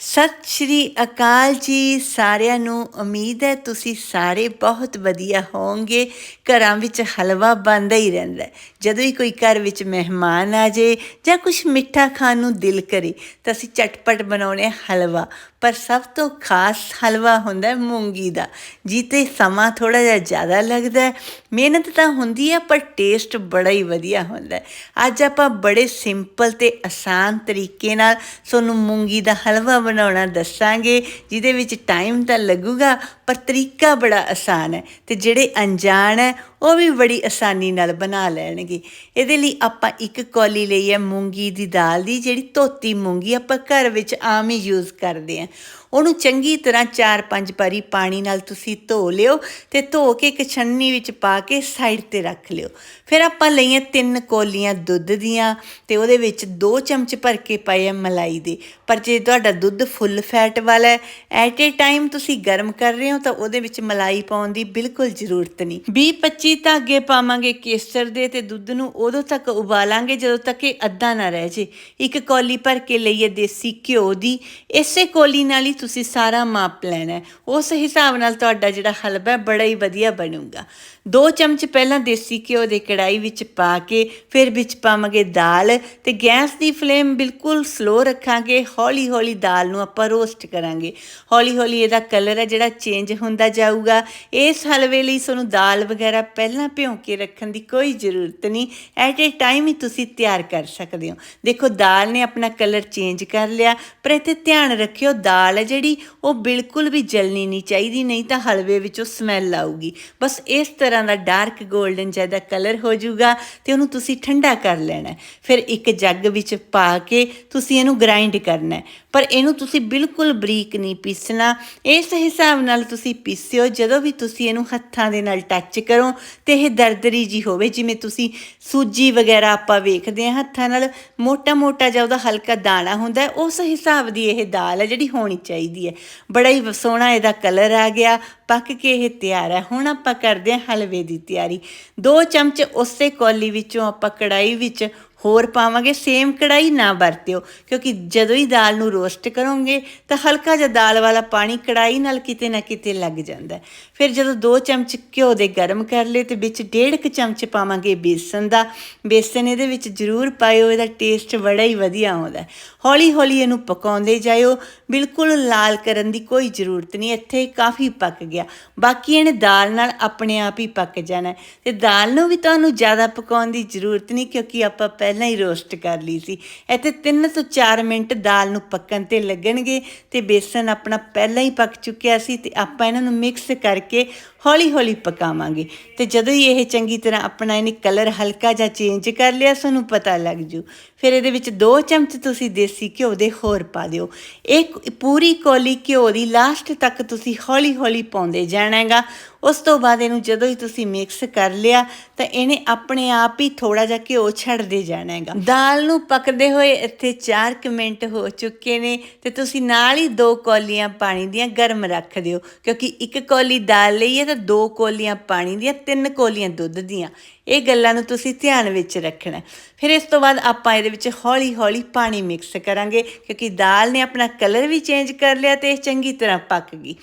ਸਤਿ ਸ਼੍ਰੀ ਅਕਾਲ ਜੀ ਸਾਰਿਆਂ ਨੂੰ। ਉਮੀਦ ਹੈ ਤੁਸੀਂ ਸਾਰੇ ਬਹੁਤ ਵਧੀਆ ਹੋਵੋਗੇ। ਘਰਾਂ ਵਿੱਚ ਹਲਵਾ ਬਣਦਾ ਹੀ ਰਹਿੰਦਾ ਜਦੋਂ ਹੀ ਕੋਈ ਘਰ ਵਿੱਚ ਮਹਿਮਾਨ ਆ ਜੇ ਜਾਂ ਕੁਝ ਮਿੱਠਾ ਖਾਣ ਨੂੰ ਦਿਲ ਕਰੇ, ਤਾਂ ਅਸੀਂ ਚਟਪਟ ਬਣਾਉਣੇ ਹਲਵਾ। ਪਰ ਸਭ ਤੋਂ ਖਾਸ ਹਲਵਾ ਹੁੰਦਾ ਮੂੰਗੀ ਦਾ। ਜਿੱਤੇ ਸਮਾਂ ਥੋੜਾ ਜਿਹਾ ਜ਼ਿਆਦਾ ਲੱਗਦਾ ਹੈ। ਮਿਹਨਤ ਤਾਂ ਹੁੰਦੀ ਹੈ, ਪਰ ਟੇਸਟ ਬੜਾ ਹੀ ਵਧੀਆ ਹੁੰਦਾ ਹੈ। ਅੱਜ ਆਪਾਂ ਬੜੇ ਸਿੰਪਲ ਤੇ ਆਸਾਨ ਤਰੀਕੇ ਨਾਲ ਤੁਹਾਨੂੰ ਮੂੰਗੀ ਦਾ ਹਲਵਾ ਬਣਾਉਣਾ ਦੱਸਾਂਗੇ, ਜਿਹਦੇ ਵਿੱਚ ਟਾਈਮ ਤਾਂ ਲੱਗੂਗਾ, ਪਰ ਤਰੀਕਾ ਬੜਾ ਆਸਾਨ ਹੈ ਤੇ ਜਿਹੜੇ ਅਣਜਾਣ ਹੈ, ਉਹ ਵੀ ਬੜੀ ਆਸਾਨੀ ਨਾਲ ਬਣਾ ਲੈਣਗੇ। ਇਹਦੇ ਲਈ ਆਪਾਂ ਇੱਕ ਕੌਲੀ ਲਈ ਹੈ ਮੂੰਗੀ ਦੀ ਦਾਲ ਦੀ, ਜਿਹੜੀ ਧੋਤੀ ਮੂੰਗੀ ਆਪਾਂ ਘਰ ਵਿੱਚ ਆਮ ਹੀ ਯੂਜ਼ ਕਰਦੇ ਹਾਂ। ਉਹਨੂੰ ਚੰਗੀ ਤਰ੍ਹਾਂ 4-5 ਵਾਰੀ ਪਾਣੀ ਨਾਲ ਤੁਸੀਂ ਧੋ ਲਿਓ ਤੇ ਧੋ ਕੇ ਇੱਕ ਛੰਨੀ ਵਿੱਚ ਪਾ ਕੇ ਸਾਈਡ ਤੇ ਰੱਖ ਲਿਓ। ਫਿਰ ਆਪਾਂ ਲਈਆਂ ਤਿੰਨ ਕੋਲੀਆਂ ਦੁੱਧ ਦੀਆਂ ਤੇ ਉਹਦੇ ਵਿੱਚ 2 ਚਮਚ ਭਰ ਕੇ ਪਾਏ ਆ ਮਲਾਈ ਦੇ। ਪਰ ਜੇ ਤੁਹਾਡਾ ਦੁੱਧ ਫੁੱਲ ਫੈਟ ਵਾਲਾ ਹੈ ਐਟ ਏ ਟਾਈਮ ਤੁਸੀਂ ਗਰਮ ਕਰ ਰਹੇ ਹੋ ਤਾਂ ਉਹਦੇ ਵਿੱਚ ਮਲਾਈ ਪਾਉਣ ਦੀ ਬਿਲਕੁਲ ਜ਼ਰੂਰਤ ਨਹੀਂ। 20-25 ਧਾਗੇ ਪਾਵਾਂਗੇ ਕੇਸਰ ਦੇ ਤੇ ਦੁੱਧ ਨੂੰ ਉਦੋਂ ਤੱਕ ਉਬਾਲਾਂਗੇ ਜਦੋਂ ਤੱਕ ਇਹ ਅੱਧਾ ਨਾ ਰਹਿ ਜੇ। ਇੱਕ ਕੌਲੀ ਭਰ ਕੇ ਲਈਏ ਦੇਸੀ ਘਿਓ ਦੀ। ਇਸੇ ਕੌਲੀ ਨਾਲ ਹੀ ਤੁਸੀਂ ਸਾਰਾ ਮਾਪ ਲੈਣਾ ਉਸ ਹਿਸਾਬ ਨਾਲ ਤੁਹਾਡਾ ਜਿਹੜਾ ਹਲਵਾ ਹੈ, ਬੜਾ ਹੀ ਵਧੀਆ ਬਣੂਗਾ। 2 ਚਮਚ ਪਹਿਲਾਂ ਦੇਸੀ ਘਿਓ ਦੇ ਕੜਾਈ ਵਿੱਚ ਪਾ ਕੇ, ਫਿਰ ਵਿੱਚ ਪਾਵਾਂਗੇ ਦਾਲ ਤੇ ਗੈਸ ਦੀ ਫਲੇਮ ਬਿਲਕੁਲ ਸਲੋ ਰੱਖਾਂਗੇ। ਹੌਲੀ ਹੌਲੀ ਦਾਲ ਨੂੰ ਆਪਾਂ ਰੋਸਟ ਕਰਾਂਗੇ। ਹੌਲੀ ਹੌਲੀ ਇਹਦਾ ਕਲਰ ਹੈ ਜਿਹੜਾ ਚੇਂਜ ਹੁੰਦਾ ਜਾਊਗਾ। ਇਸ ਹਲਵੇ ਲਈ ਤੁਹਾਨੂੰ ਦਾਲ ਵਗੈਰਾ ਪਹਿਲਾਂ ਭਿਉਂ ਕੇ ਰੱਖਣ ਦੀ ਕੋਈ ਜ਼ਰੂਰਤ ਨਹੀਂ। ਐਟ ਏ ਟਾਈਮ ਹੀ ਤੁਸੀਂ ਤਿਆਰ ਕਰ ਸਕਦੇ ਹੋ। ਦੇਖੋ, ਦਾਲ ਨੇ ਆਪਣਾ ਕਲਰ ਚੇਂਜ ਕਰ ਲਿਆ। ਪਰ ਇੱਥੇ ਧਿਆਨ ਰੱਖਿਓ, ਦਾਲ ਜਿਹੜੀ ਉਹ ਬਿਲਕੁਲ ਵੀ ਜਲਣੀ ਨਹੀਂ ਚਾਹੀਦੀ, ਨਹੀਂ ਤਾਂ ਹਲਵੇ ਵਿੱਚੋਂ ਸਮੈਲ ਆਊਗੀ। ਬਸ ਇਸ ਤਰ੍ਹਾਂ ਦਾ ਡਾਰਕ 골ਡਨ ਜਿਹਾ ਦਾ ਕਲਰ ਹੋ ਜਾਊਗਾ ਤੇ ਉਹਨੂੰ ਤੁਸੀਂ ਠੰਡਾ ਕਰ ਲੈਣਾ ਫਿਰ ਇੱਕ ਜੱਗ ਵਿੱਚ ਪਾ ਕੇ ਤੁਸੀਂ ਇਹਨੂੰ ਗ੍ਰਾਈਂਡ ਕਰਨਾ ਪਰ ਇਹਨੂੰ ਤੁਸੀਂ ਬਿਲਕੁਲ ਬਰੀਕ ਨਹੀਂ ਪੀਸਣਾ। ਇਸ ਹਿਸਾਬ ਨਾਲ ਤੁਸੀਂ ਪੀਸਿਓ, ਜਦੋਂ ਵੀ ਤੁਸੀਂ ਇਹਨੂੰ ਹੱਥਾਂ ਦੇ ਨਾਲ ਟੱਚ ਕਰੋ ਤੇ ਇਹ ਦਰਦਰੀ ਜੀ ਹੋਵੇ, ਜਿਵੇਂ ਤੁਸੀਂ ਸੂਜੀ ਵਗੈਰਾ ਆਪਾਂ ਵੇਖਦੇ ਹਾਂ ਹੱਥਾਂ ਨਾਲ ਮੋਟਾ ਮੋਟਾ ਜਿਹਾ ਉਹਦਾ ਹਲਕਾ ਦਾਣਾ ਹੁੰਦਾ, ਉਸ ਹਿਸਾਬ ਦੀ ਇਹ ਦਾਲ ਹੈ ਜਿਹੜੀ ਹੋਣੀ ਚਾਹੀਦੀ ਹੈ। ਬੜਾ ਹੀ ਸੋਹਣਾ ਇਹਦਾ ਕਲਰ ਆ ਗਿਆ, ਪੱਕ ਕੇ ਇਹ ਤਿਆਰ ਹੈ ਹੁਣ ਆਪਾਂ ਕਰਦੇ ਹਾਂ ਹਲਵੇ ਦੀ ਤਿਆਰੀ। 2 ਚਮਚ ਉਸੇ ਕੌਲੀ ਵਿੱਚੋਂ ਆਪਾਂ ਕੜਾਈ ਵਿੱਚ ਹੋਰ ਪਾਵਾਂਗੇ ਸੇਮ ਕੜਾਈ ਨਾ ਵਰਤਿਓ, ਕਿਉਂਕਿ ਜਦੋਂ ਹੀ ਦਾਲ ਨੂੰ ਰੋਸਟ ਕਰੋਗੇ, ਤਾਂ ਹਲਕਾ ਜਿਹਾ ਦਾਲ ਵਾਲਾ ਪਾਣੀ ਕੜਾਈ ਨਾਲ ਕਿਤੇ ਨਾ ਕਿਤੇ ਲੱਗ ਜਾਂਦਾ ਫਿਰ ਜਦੋਂ 2 ਚਮਚ ਘਿਓ ਦੇ ਗਰਮ ਕਰ ਲਏ ਤੇ ਵਿੱਚ ਡੇਢ ਕੁ ਚਮਚ ਪਾਵਾਂਗੇ ਬੇਸਨ ਦਾ। ਬੇਸਨ ਇਹਦੇ ਵਿੱਚ ਜ਼ਰੂਰ ਪਾਇਓ, ਇਹਦਾ ਟੇਸਟ ਬੜਾ ਹੀ ਵਧੀਆ ਆਉਂਦਾ ਹੌਲੀ ਹੌਲੀ ਇਹਨੂੰ ਪਕਾਉਂਦੇ ਜਾਇਓ। ਬਿਲਕੁਲ ਲਾਲ ਕਰਨ ਦੀ ਕੋਈ ਜ਼ਰੂਰਤ ਨਹੀਂ, ਇੱਥੇ ਕਾਫੀ ਪੱਕ ਗਿਆ। ਬਾਕੀ ਇਹਨੇ ਦਾਲ ਨਾਲ ਆਪਣੇ ਆਪ ਹੀ ਪੱਕ ਜਾਣਾ ਹੈ। ਤੇ ਦਾਲ ਨੂੰ ਵੀ ਤੁਹਾਨੂੰ ਜ਼ਿਆਦਾ ਪਕਾਉਣ ਦੀ ਜ਼ਰੂਰਤ ਨਹੀਂ, ਕਿਉਂਕਿ ਆਪਾਂ ਪਹਿਲਾਂ ਹੀ ਰੋਸਟ ਕਰ ਲਈ ਸੀ। ਇੱਥੇ 3 ਤੋਂ 4 ਮਿੰਟ ਦਾਲ ਨੂੰ ਪੱਕਣ ਤੇ ਲੱਗਣਗੇ ਤੇ ਬੇਸਨ ਆਪਣਾ ਪਹਿਲਾਂ ਹੀ ਪੱਕ ਚੁੱਕਿਆ ਸੀ ਤੇ ਆਪਾਂ ਇਹਨਾਂ ਨੂੰ ਮਿਕਸ ਕਰਕੇ ਹੌਲੀ ਹੌਲੀ ਪਕਾਵਾਂਗੇ। ਤੇ ਜਦੋਂ ਹੀ ਇਹ ਚੰਗੀ ਤਰ੍ਹਾਂ ਆਪਣਾ ਇਹਨੇ ਕਲਰ ਹਲਕਾ ਜਿਹਾ ਚੇਂਜ ਕਰ ਲਿਆ, ਸਾਨੂੰ ਪਤਾ ਲੱਗ ਜੂ। ਫਿਰ ਇਹਦੇ ਵਿੱਚ 2 ਚਮਚ ਤੁਸੀਂ ਦੇਸੀ ਘਿਓ ਦੇ ਹੋਰ ਪਾ ਦਿਓ। ਇੱਕ ਪੂਰੀ ਕੋਲੀ ਘਿਓ ਦੀ ਲਾਸਟ ਤੱਕ ਤੁਸੀਂ ਹੌਲੀ ਹੌਲੀ ਪਾਉਂਦੇ ਜਾਣਾ ਹੈਗਾ ਉਸ ਤੋਂ ਬਾਅਦ ਇਹਨੂੰ ਜਦੋਂ ਹੀ ਤੁਸੀਂ ਮਿਕਸ ਕਰ ਲਿਆ, ਤਾਂ ਇਹਨੇ ਆਪਣੇ ਆਪ ਹੀ ਥੋੜਾ ਜਿਹਾ ਘਿਓ ਛੱਡਦੇ ਜਾਣਾ ਹੈਗਾ। ਦਾਲ ਨੂੰ ਪੱਕਦੇ ਹੋਏ ਇੱਥੇ 4 ਕੁ ਮਿੰਟ ਹੋ ਚੁੱਕੇ ਨੇ ਤੇ ਤੁਸੀਂ ਨਾਲ ਹੀ ਦੋ ਕੌਲੀਆਂ ਪਾਣੀ ਦੀਆਂ ਗਰਮ ਰੱਖ ਦਿਓ, ਕਿਉਂਕਿ ਇੱਕ ਕੌਲੀ ਦਾਲ ਲਈ ਹੈ ਤਾਂ ਦੋ ਕੌਲੀਆਂ ਪਾਣੀ ਦੀਆਂ, ਤਿੰਨ ਕੌਲੀਆਂ ਦੁੱਧ ਦੀਆਂ। ਇਹ ਗੱਲਾਂ ਨੂੰ ਤੁਸੀਂ ਧਿਆਨ ਵਿੱਚ ਰੱਖਣਾ ਫਿਰ ਇਸ ਤੋਂ ਬਾਅਦ ਆਪਾਂ ਇਹਦੇ ਵਿੱਚ ਹੌਲੀ ਹੌਲੀ ਪਾਣੀ ਮਿਕਸ ਕਰਾਂਗੇ, ਕਿਉਂਕਿ ਦਾਲ ਨੇ ਆਪਣਾ ਕਲਰ ਵੀ ਚੇਂਜ ਕਰ ਲਿਆ ਤੇ ਇਹ ਚੰਗੀ ਤਰ੍ਹਾਂ ਪੱਕ ਗਈ।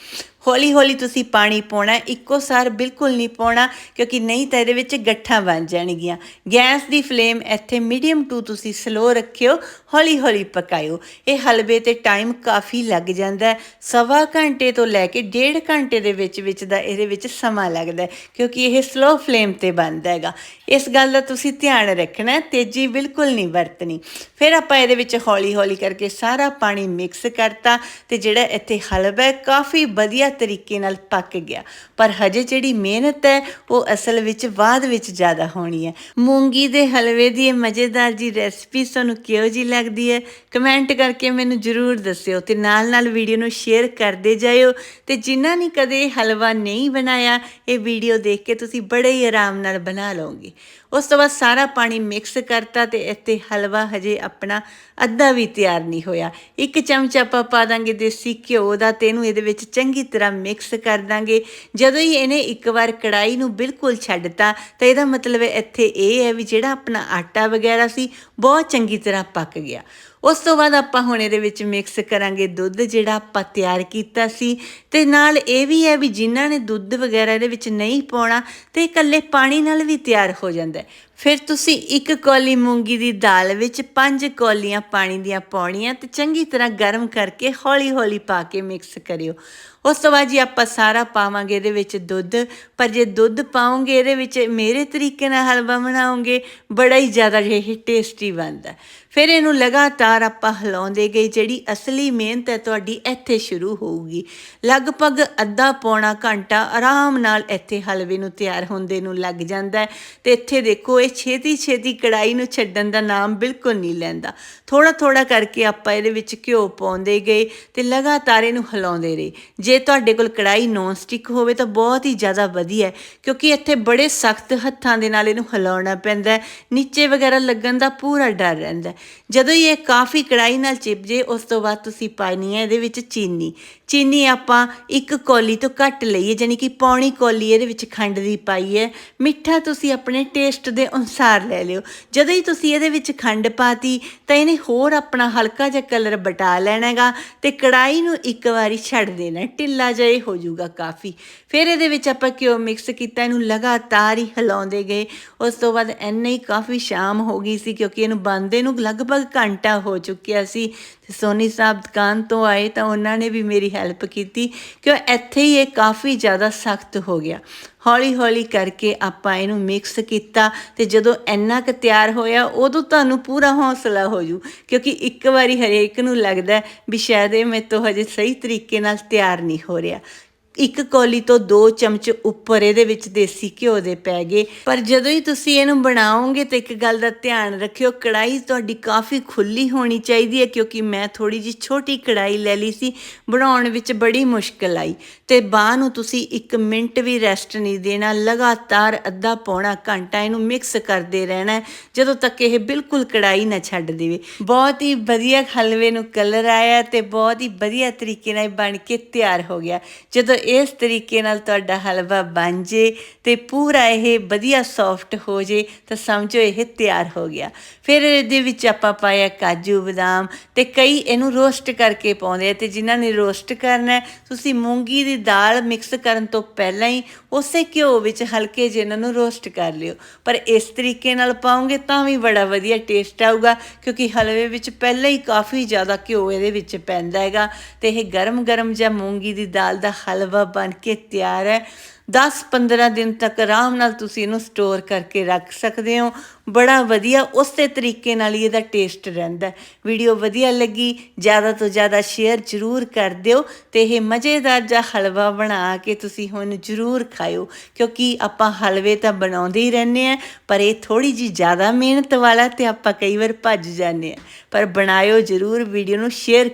ਹੌਲੀ ਹੌਲੀ ਤੁਸੀਂ ਪਾਣੀ ਪਾਉਣਾ, ਇੱਕੋ ਸਾਰ ਬਿਲਕੁਲ ਨਹੀਂ ਪਾਉਣਾ, ਕਿਉਂਕਿ ਨਹੀਂ ਤਾਂ ਇਹਦੇ ਵਿੱਚ ਗੱਠਾਂ ਬਣ ਜਾਣਗੀਆਂ। ਗੈਸ ਦੀ ਫਲੇਮ ਇੱਥੇ ਮੀਡੀਅਮ ਟੂ ਤੁਸੀਂ ਸਲੋ ਰੱਖਿਓ, ਹੌਲੀ ਹੌਲੀ ਪਕਾਇਓ। ਇਹ ਹਲਵੇ ਤੇ ਟਾਈਮ ਕਾਫੀ ਲੱਗ ਜਾਂਦਾ ਹੈ। ਸਵਾ ਘੰਟੇ ਤੋਂ ਲੈ ਕੇ ਡੇਢ ਘੰਟੇ ਦੇ ਵਿੱਚ ਵਿੱਚ ਦਾ ਇਹਦੇ ਵਿੱਚ ਸਮਾਂ ਲੱਗਦਾ ਹੈ, ਕਿਉਂਕਿ ਇਹ ਸਲੋ ਫਲੇਮ ਤੇ ਬਣਦਾ ਹੈਗਾ। ਇਸ ਗੱਲ ਦਾ ਤੁਸੀਂ ਧਿਆਨ ਰੱਖਣਾ ਤੇਜ਼ੀ ਬਿਲਕੁਲ ਨਹੀਂ ਵਰਤਣੀ। ਫਿਰ ਆਪਾਂ ਇਹਦੇ ਵਿੱਚ ਹੌਲੀ ਹੌਲੀ ਕਰਕੇ ਸਾਰਾ ਪਾਣੀ ਮਿਕਸ ਕਰਤਾ ਤੇ ਜਿਹੜਾ ਇੱਥੇ ਹਲਵਾ ਕਾਫੀ ਵਧੀਆ ਤਰੀਕੇ ਨਾਲ ਪੱਕ ਗਿਆ। ਪਰ ਹਜੇ ਜਿਹੜੀ ਮਿਹਨਤ ਹੈ, ਉਹ ਅਸਲ ਵਿੱਚ ਬਾਅਦ ਵਿੱਚ ਜ਼ਿਆਦਾ ਹੋਣੀ ਹੈ। ਮੂੰਗੀ ਦੇ ਹਲਵੇ ਦੀ ਇਹ ਮਜ਼ੇਦਾਰ ਜੀ ਰੈਸਪੀ ਤੁਹਾਨੂੰ ਕਿਹੋ ਜੀ ਲੱਗਦੀ ਹੈ? ਕਮੈਂਟ ਕਰਕੇ ਮੈਨੂੰ ਜਰੂਰ ਦੱਸਿਓ ਤੇ ਨਾਲ ਨਾਲ ਵੀਡੀਓ ਨੂੰ ਸ਼ੇਅਰ ਕਰਦੇ ਜਾਇਓ ਤੇ ਜਿਨ੍ਹਾਂ ਨੇ ਕਦੇ ਹਲਵਾ ਨਹੀਂ ਬਣਾਇਆ, ਇਹ ਵੀਡੀਓ ਦੇਖ ਕੇ ਤੁਸੀਂ ਬੜੇ ਹੀ ਆਰਾਮ ਨਾਲ ਬਣਾ ਲਓਗੇ। ਉਸ ਤੋਂ ਬਾਅਦ ਸਾਰਾ ਪਾਣੀ ਮਿਕਸ ਕਰਤਾ ਤੇ ਇੱਥੇ ਹਲਵਾ ਹਜੇ ਆਪਣਾ ਅੱਧਾ ਵੀ ਤਿਆਰ ਨਹੀਂ ਹੋਇਆ। ਇੱਕ ਚਮਚ ਆਪਾਂ ਪਾ ਦਾਂਗੇ ਦੇਸੀ ਘਿਓ ਦਾ ਤੇ ਇਹਨੂੰ ਇਹਦੇ ਵਿੱਚ ਚੰਗੀ ਤਰ੍ਹਾਂ ਮਿਕਸ ਕਰ ਦਾਂਗੇ। ਜਦੋਂ ਹੀ ਇਹਨੇ ਇੱਕ ਵਾਰ ਕੜਾਈ ਨੂੰ ਬਿਲਕੁਲ ਛੱਡਤਾ, ਤਾਂ ਇਹਦਾ ਮਤਲਬ ਇੱਥੇ ਇਹ ਹੈ ਵੀ ਜਿਹੜਾ ਆਪਣਾ ਆਟਾ ਵਗੈਰਾ ਸੀ, ਬਹੁਤ ਚੰਗੀ ਤਰ੍ਹਾਂ ਪੱਕ ਗਿਆ। ਉਸ ਤੋਂ ਬਾਅਦ ਆਪਾਂ ਹੁਣ ਇਹਦੇ ਵਿੱਚ ਮਿਕਸ ਕਰਾਂਗੇ ਦੁੱਧ ਜਿਹੜਾ ਆਪਾਂ ਤਿਆਰ ਕੀਤਾ ਸੀ। ਤੇ ਨਾਲ ਇਹ ਵੀ ਹੈ ਵੀ ਜਿਨ੍ਹਾਂ ਨੇ ਦੁੱਧ ਵਗੈਰਾ ਇਹਦੇ ਵਿੱਚ ਨਹੀਂ ਪਾਉਣਾ, ਤੇ ਇਕੱਲੇ ਪਾਣੀ ਨਾਲ ਵੀ ਤਿਆਰ ਹੋ ਜਾਂਦਾ ਫਿਰ ਤੁਸੀਂ ਇੱਕ ਕੌਲੀ ਮੂੰਗੀ ਦੀ ਦਾਲ ਵਿੱਚ ਪੰਜ ਕੌਲੀਆਂ ਪਾਣੀ ਦੀਆਂ ਪਾਉਣੀਆਂ ਤੇ ਚੰਗੀ ਤਰ੍ਹਾਂ ਗਰਮ ਕਰਕੇ ਹੌਲੀ-ਹੌਲੀ ਪਾ ਕੇ ਮਿਕਸ ਕਰਿਓ। ਉਸ ਤੋਂ ਬਾਅਦ ਜੀ ਆਪਾਂ ਸਾਰਾ ਪਾਵਾਂਗੇ ਇਹਦੇ ਵਿੱਚ ਦੁੱਧ। ਪਰ ਜੇ ਦੁੱਧ ਪਾਉਂਗੇ ਇਹਦੇ ਵਿੱਚ ਮੇਰੇ ਤਰੀਕੇ ਨਾਲ ਹਲਵਾ ਬਣਾਉਂਗੇ ਬੜਾ ਹੀ ਜ਼ਿਆਦਾ ਇਹ ਟੇਸਟੀ ਬਣਦਾ ਫਿਰ ਇਹਨੂੰ ਲਗਾਤਾਰ ਆਪਾਂ ਹਿਲਾਉਂਦੇ ਗਏ, ਜਿਹੜੀ ਅਸਲੀ ਮਿਹਨਤ ਹੈ ਤੁਹਾਡੀ ਇੱਥੇ ਸ਼ੁਰੂ ਹੋਊਗੀ। ਲਗਭਗ ਅੱਧਾ ਪੌਣਾ ਘੰਟਾ ਆਰਾਮ ਨਾਲ ਇੱਥੇ ਹਲਵੇ ਨੂੰ ਤਿਆਰ ਹੁੰਦੇ ਨੂੰ ਲੱਗ ਜਾਂਦਾ ਹੈ। ਤੇ ਇੱਥੇ ਦੇਖੋ, ਇਹ ਛੇਤੀ ਛੇਤੀ ਕੜਾਈ ਨੂੰ ਛੱਡਣ ਦਾ ਨਾਮ ਬਿਲਕੁਲ ਨਹੀਂ ਲੈਂਦਾ। ਥੋੜਾ ਥੋੜਾ ਕਰਕੇ ਆਪਾਂ ਇਹਦੇ ਵਿੱਚ ਘਿਓ ਪਾਉਂਦੇ ਗਏ ਤੇ ਲਗਾਤਾਰ ਇਹਨੂੰ ਹਿਲਾਉਂਦੇ ਰਹੇ। ਜੇ ਤੁਹਾਡੇ ਕੋਲ ਕੜਾਈ ਨੌਨ ਸਟਿਕ ਹੋਵੇ ਤਾਂ ਬਹੁਤ ਹੀ ਜ਼ਿਆਦਾ ਵਧੀਆ ਕਿਉਂਕਿ ਇੱਥੇ ਬੜੇ ਸਖਤ ਹੱਥਾਂ ਦੇ ਨਾਲ ਇਹਨੂੰ ਹਿਲਾਉਣਾ ਪੈਂਦਾ ਹੈ। ਨੀਚੇ ਵਗੈਰਾ ਲੱਗਣ ਦਾ ਪੂਰਾ ਡਰ ਰਹਿੰਦਾ ਜਦੋਂ ਹੀ ਇਹ ਕਾਫੀ ਕੜਾਈ ਨਾਲ ਚਿਪ ਜੇ ਉਸ ਤੋਂ ਬਾਅਦ ਤੁਸੀਂ ਪਾਣੀ ਹੈ ਇਹਦੇ ਵਿੱਚ ਚੀਨੀ। ਚੀਨੀ ਆਪਾਂ ਇੱਕ ਕੌਲੀ ਤੋਂ ਘੱਟ ਲਈਏ ਯਾਨੀ ਕਿ ਪੌਣੀ ਕੌਲੀ ਇਹਦੇ ਵਿੱਚ ਖੰਡ ਦੀ ਪਾਈ ਹੈ। ਮਿੱਠਾ ਤੁਸੀਂ ਆਪਣੇ ਟੇਸਟ ਦੇ ਅਨੁਸਾਰ ਲੈ ਲਿਓ। ਜਦੋਂ ਹੀ ਤੁਸੀਂ ਇਹਦੇ ਵਿੱਚ ਖੰਡ ਪਾਤੀ, ਤਾਂ ਇਹਨੇ ਹੋਰ ਆਪਣਾ ਹਲਕਾ ਜਿਹਾ ਕਲਰ ਬਟਾ ਲੈਣਾ ਹੈਗਾ ਤੇ ਕੜਾਈ ਨੂੰ ਇੱਕ ਵਾਰੀ ਛੱਡ ਦੇਣਾ। ਢਿੱਲਾ ਜਿਹਾ ਇਹ ਹੋ ਜਾਊਗਾ ਕਾਫੀ। ਫਿਰ ਇਹਦੇ ਵਿੱਚ ਆਪਾਂ ਘਿਓ ਮਿਕਸ ਕੀਤਾ, ਇਹਨੂੰ ਲਗਾਤਾਰ ਹੀ ਹਿਲਾਉਂਦੇ ਗਏ। ਉਸ ਤੋਂ ਬਾਅਦ ਐਨੇ ਹੀ ਕਾਫੀ ਸ਼ਾਮ ਹੋ ਗਈ ਸੀ, ਕਿਉਂਕਿ ਇਹਨੂੰ ਬੰਦੇ ਨੂੰ ਲੱਗ ਲਗਭਗ ਘੰਟਾ ਹੋ ਚੁੱਕਿਆ ਸੀ ਤੇ ਸੋਨੀ ਸਾਹਿਬ ਦੁਕਾਨ ਤੋਂ ਆਏ ਤਾਂ ਉਹਨਾਂ ਨੇ ਵੀ ਮੇਰੀ ਹੈਲਪ ਕੀਤੀ, ਕਿਉਂ ਇੱਥੇ ਹੀ ਇਹ ਕਾਫੀ ਜ਼ਿਆਦਾ ਸਖਤ ਹੋ ਗਿਆ। ਹੌਲੀ ਹੌਲੀ ਕਰਕੇ ਆਪਾਂ ਇਹਨੂੰ ਮਿਕਸ ਕੀਤਾ ਤੇ ਜਦੋਂ ਇੰਨਾ ਕੁ ਤਿਆਰ ਹੋਇਆ, ਉਦੋਂ ਤੁਹਾਨੂੰ ਪੂਰਾ ਹੌਸਲਾ ਹੋ ਜੂ, ਕਿਉਂਕਿ ਇੱਕ ਵਾਰੀ ਹਰੇਕ ਨੂੰ ਲੱਗਦਾ ਵੀ ਸ਼ਾਇਦ ਇਹ ਮੇਰੇ ਤੋਂ ਹਜੇ ਸਹੀ ਤਰੀਕੇ ਨਾਲ ਤਿਆਰ ਨਹੀਂ ਹੋ ਰਿਹਾ। ਇੱਕ ਕੌਲੀ ਤੋਂ 2 ਚਮਚ ਉੱਪਰ ਇਹਦੇ ਵਿੱਚ ਦੇਸੀ ਘਿਓ ਦੇ ਪੈ ਗਏ। ਪਰ ਜਦੋਂ ਹੀ ਤੁਸੀਂ ਇਹਨੂੰ ਬਣਾਓਗੇ ਤਾਂ ਇੱਕ ਗੱਲ ਦਾ ਧਿਆਨ ਰੱਖਿਓ ਕੜਾਈ ਤੁਹਾਡੀ ਕਾਫੀ ਖੁੱਲੀ ਹੋਣੀ ਚਾਹੀਦੀ ਹੈ ਕਿਉਂਕਿ ਮੈਂ ਥੋੜੀ ਜੀ ਛੋਟੀ ਕੜਾਈ ਲੈ ਲਈ ਸੀ, ਬਣਾਉਣ ਵਿੱਚ ਬੜੀ ਮੁਸ਼ਕਲ ਆਈ। ਤੇ ਬਾਹ ਨੂੰ ਤੁਸੀਂ 1 ਮਿੰਟ ਵੀ ਰੈਸਟ ਨਹੀਂ ਦੇਣਾ, ਲਗਾਤਾਰ ਅੱਧਾ ਪੌਣਾ ਘੰਟਾ ਇਹਨੂੰ ਮਿਕਸ ਕਰਦੇ ਰਹਿਣਾ ਜਦੋਂ ਤੱਕ ਇਹ ਬਿਲਕੁਲ ਕੜਾਈ ਨਾ ਛੱਡ ਦੇਵੇ। ਬਹੁਤ ਹੀ ਵਧੀਆ ਹਲਵੇ ਨੂੰ ਕਲਰ ਆਇਆ ਤੇ ਬਹੁਤ ਹੀ ਵਧੀਆ ਤਰੀਕੇ ਨਾਲ ਬਣ ਕੇ ਤਿਆਰ ਹੋ ਗਿਆ। ਜਦੋਂ ਇਸ ਤਰੀਕੇ ਨਾਲ ਤੁਹਾਡਾ ਹਲਵਾ ਬਣ ਜੇ ਤੇ ਪੂਰਾ ਇਹ ਵਧੀਆ ਸੌਫਟ ਹੋ ਜੇ, ਤਾਂ ਸਮਝੋ ਇਹ ਤਿਆਰ ਹੋ ਗਿਆ। ਫਿਰ ਇਹਦੇ ਵਿੱਚ ਆਪਾਂ ਪਾਇਆ ਕਾਜੂ ਬਦਾਮ ਤੇ ਕਈ ਇਹਨੂੰ ਰੋਸਟ ਕਰਕੇ ਪਾਉਂਦੇ ਆ ਤੇ ਜਿਨ੍ਹਾਂ ਨੇ ਰੋਸਟ ਕਰਨਾ ਤੁਸੀਂ ਮੂੰਗੀ ਦੀ ਦਾਲ ਮਿਕਸ ਕਰਨ ਤੋਂ ਪਹਿਲਾਂ ਹੀ ਉਸੇ ਘਿਓ ਵਿੱਚ ਹਲਕੇ ਜਿਹੇ ਇਹਨਾਂ ਨੂੰ ਰੋਸਟ ਕਰ ਲਿਓ। ਪਰ ਇਸ ਤਰੀਕੇ ਨਾਲ ਪਾਉਂਗੇ ਤਾਂ ਵੀ ਬੜਾ ਵਧੀਆ ਟੇਸਟ ਆਊਗਾ, ਕਿਉਂਕਿ ਹਲਵੇ ਵਿੱਚ ਪਹਿਲਾਂ ਹੀ ਕਾਫੀ ਜ਼ਿਆਦਾ ਘਿਓ ਇਹਦੇ ਵਿੱਚ ਪੈਂਦਾ ਹੈਗਾ ਤੇ ਇਹ ਗਰਮ-ਗਰਮ ਜਾਂ ਮੂੰਗੀ ਦੀ ਦਾਲ ਦਾ ਹਲਵਾ ਬਣ ਕੇ ਤਿਆਰ ਹੈ। 10-15 ਦਿਨ ਤੱਕ ਆਰਾਮ ਨਾਲ ਤੁਸੀਂ ਇਹਨੂੰ ਸਟੋਰ ਕਰਕੇ ਰੱਖ ਸਕਦੇ ਹੋ। ਬੜਾ ਵਧੀਆ, ਉਸੇ ਤਰੀਕੇ ਨਾਲ ਹੀ ਇਹਦਾ ਟੇਸਟ ਰਹਿੰਦਾ ਵੀਡੀਓ ਵਧੀਆ ਲੱਗੀ, ਜ਼ਿਆਦਾ ਤੋਂ ਜ਼ਿਆਦਾ ਸ਼ੇਅਰ ਜ਼ਰੂਰ ਕਰ ਦਿਓ ਤੇ ਇਹ ਮਜ਼ੇਦਾਰ ਜਿਹਾ ਹਲਵਾ ਬਣਾ ਕੇ ਤੁਸੀਂ ਹੁਣ ਜ਼ਰੂਰ ਖਾਓ ਕਿਉਂਕਿ ਆਪਾਂ ਹਲਵੇ ਤਾਂ ਬਣਾਉਂਦੇ ਹੀ ਰਹਿੰਦੇ ਆ ਪਰ ਇਹ ਥੋੜੀ ਜੀ ਜ਼ਿਆਦਾ ਮਿਹਨਤ ਵਾਲਾ ਤੇ ਆਪਾਂ ਕਈ ਵਾਰ ਭੱਜ ਜਾਂਦੇ ਆ ਪਰ ਬਣਾਇਓ ਜ਼ਰੂਰ ਵੀਡੀਓ ਨੂੰ ਸ਼ੇਅਰ